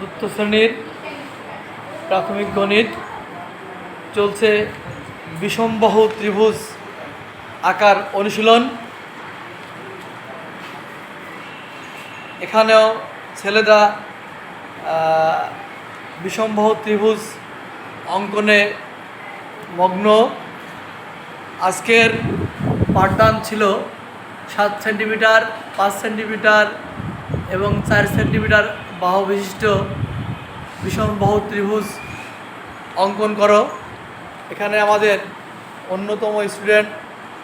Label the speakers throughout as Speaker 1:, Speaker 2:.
Speaker 1: চতুর্থ শ্রেণির প্রাথমিক গণিত চলছে বিষমবাহু ত্রিভুজ আকার অনুশীলন। এখানেও ছেলেরা বিষমবাহু ত্রিভুজ অঙ্কনে মগ্ন। আজকের পাঠদান ছিল সাত সেন্টিমিটার, পাঁচ সেন্টিমিটার এবং চার সেন্টিমিটার বাহু বিশিষ্ট বিষম বাহু ত্রিভুজ অঙ্কন করো। এখানে আমাদের অন্যতম স্টুডেন্ট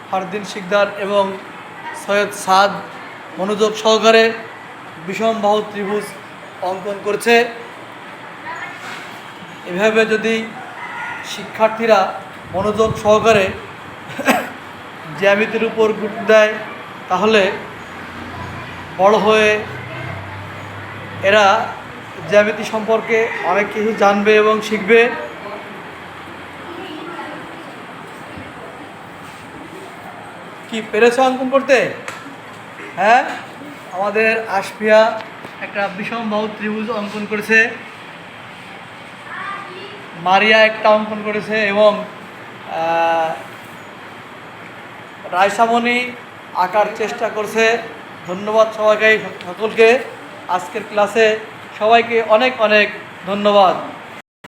Speaker 1: ফারদিন শিকদার এবং সৈয়দ সাদ মনোযোগ সহকারে বিষম বাহু ত্রিভুজ অঙ্কন করছে। এভাবে যদি শিক্ষার্থীরা মনোযোগ সহকারে জ্যামিতির উপর গুরুত্ব দেয়, তাহলে বড় হয়ে এরা জ্যামিতি সম্পর্কে অনেক কিছু জানবে এবং শিখবে। কি পেরেছ অঙ্কন করতে? হ্যাঁ? আমাদের আশফিয়া একটা বিষম বহু ত্রিভুজ অঙ্কন করেছে। মারিয়া একটা অঙ্কন করেছে এবং আহ, রায়সামণি আঁকার চেষ্টা করছে। ধন্যবাদ সবাইকে সকলকে। আজকের ক্লাসে সবাইকে অনেক অনেক ধন্যবাদ।